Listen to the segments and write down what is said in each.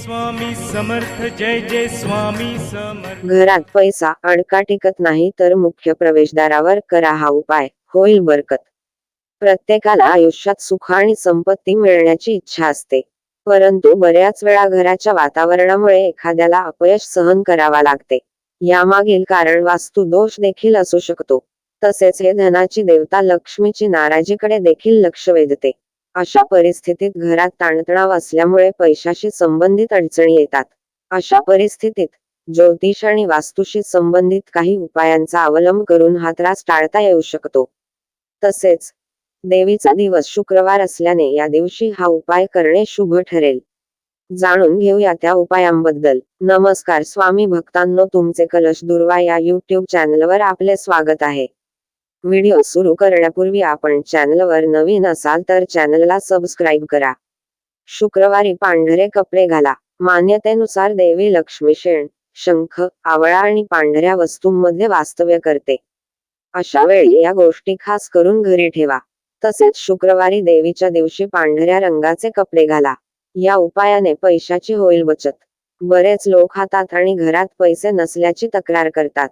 स्वामी समर्थ जय जय स्वामी समर्थ. घरात पैसा अडका टिकत नाही तर मुख्य प्रवेशद्वारावर करा हा उपाय होईल बरकत. प्रत्येकाला आयुष्यात सुख आणि संपत्ती मिळण्याची इच्छा असते. परंतु बऱ्याच वेळा घराच्या वातावरणामुळे एखाद्याला अपयश सहन करावा लागते. यामागील कारण वास्तू दोष देखील असू शकतो. तसेच हे धनाची देवता लक्ष्मीची नाराजीकडे देखील लक्ष वेधते. अशा परिस्थितीत घरात ताणतणाव असल्यामुळे पैशाशी संबंधित अडचणी येतात. अशा परिस्थितीत ज्योतिष आणि वास्तूशी संबंधित काही उपायांचा अवलंब करून हा त्रास टाळता येऊ शकतो. तसेच देवीचा दिवस शुक्रवार असल्याने या दिवशी हा उपाय करणे शुभ ठरेल. जाणून घेऊया त्या उपायांबद्दल. नमस्कार स्वामी भक्तांनो तुमचे कलश दुर्वा या युट्यूब चॅनलवर आपले स्वागत आहे. व्हिडिओ सुरू करण्यापूर्वी आपण चॅनलवर नवीन असाल तर चॅनलला सबस्क्राईब करा. शुक्रवारी पांढरे कपडे घाला. मान्यतेनुसार देवी लक्ष्मी शेण शंख आवळा आणि पांढऱ्या वस्तूंमध्ये वास्तव्य करते. अशा वेळी या गोष्टी खास करून घरी ठेवा. तसेच शुक्रवारी देवीच्या दिवशी पांढऱ्या रंगाचे कपडे घाला. या उपायाने पैशाची होईल बचत. बरेच लोक हातात आणि घरात पैसे नसल्याची तक्रार करतात.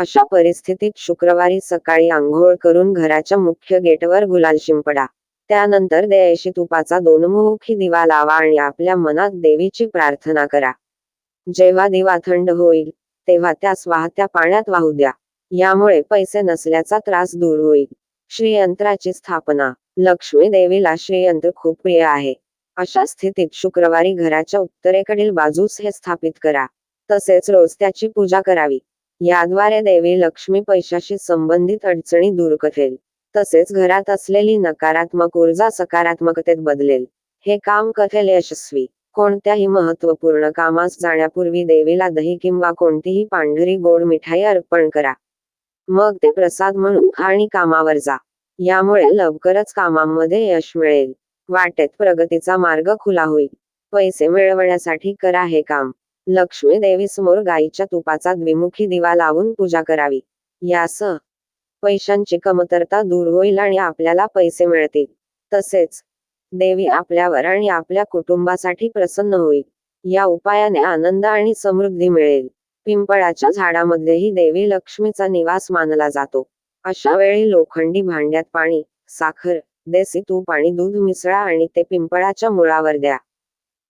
अशा परिस्थितीत शुक्रवारी सकाळी आंघोळ करून घराच्या मुख्य गेटवर गुलाल शिंपडा. त्यानंतर देयशी तुपाचा दोनमुखी दिवा लावा आणि आपल्या मनात देवीची प्रार्थना करा. जेव्हा दिवा थंड होईल तेव्हा त्यास वाहत्या पाण्यात वाहू द्या. यामुळे पैसे नसल्याचा त्रास दूर होईल. श्रीयंत्राची स्थापना. लक्ष्मी देवीला श्रीयंत्र खूप प्रिय आहे. अशा स्थितीत शुक्रवारी घराच्या उत्तरेकडील बाजूस हे स्थापित करा. तसेच रोज त्याची पूजा करावी. याद्वारे देवी लक्ष्मी पैशाशी संबंधित अडचणी दूर करेल. तसेच घरात असलेली नकारात्मक ऊर्जा सकारात्मकतेत बदलेल. हे काम करेल यशस्वी. कोणत्याही महत्त्वपूर्ण कामास जाण्यापूर्वी देवीला दही किंवा कोणतीही पांढरी गोड मिठाई अर्पण करा. मग ते प्रसाद म्हणून आणि कामावर जा. यामुळे लवकरच कामांमध्ये यश मिळेल. वाटेत प्रगतीचा मार्ग खुला होईल. पैसे मिळवण्यासाठी करा हे काम. लक्ष्मी देवी समोर गाईच्या तुपाचा द्विमुखी दिवा लावून पूजा करावी. यासह पैशांची कमतरता दूर होईल आणि आपल्याला पैसे मिळतील. तसेच देवी आपल्यावर आणि आपल्या कुटुंबासाठी प्रसन्न होईल. या उपायाने आनंद आणि समृद्धी मिळेल. पिंपळाच्या झाडामध्येही देवी लक्ष्मीचा निवास मानला जातो. अशा वेळी लोखंडी भांड्यात पाणी साखर देसी तूप आणि दूध मिसळा आणि ते पिंपळाच्या मुळावर द्या.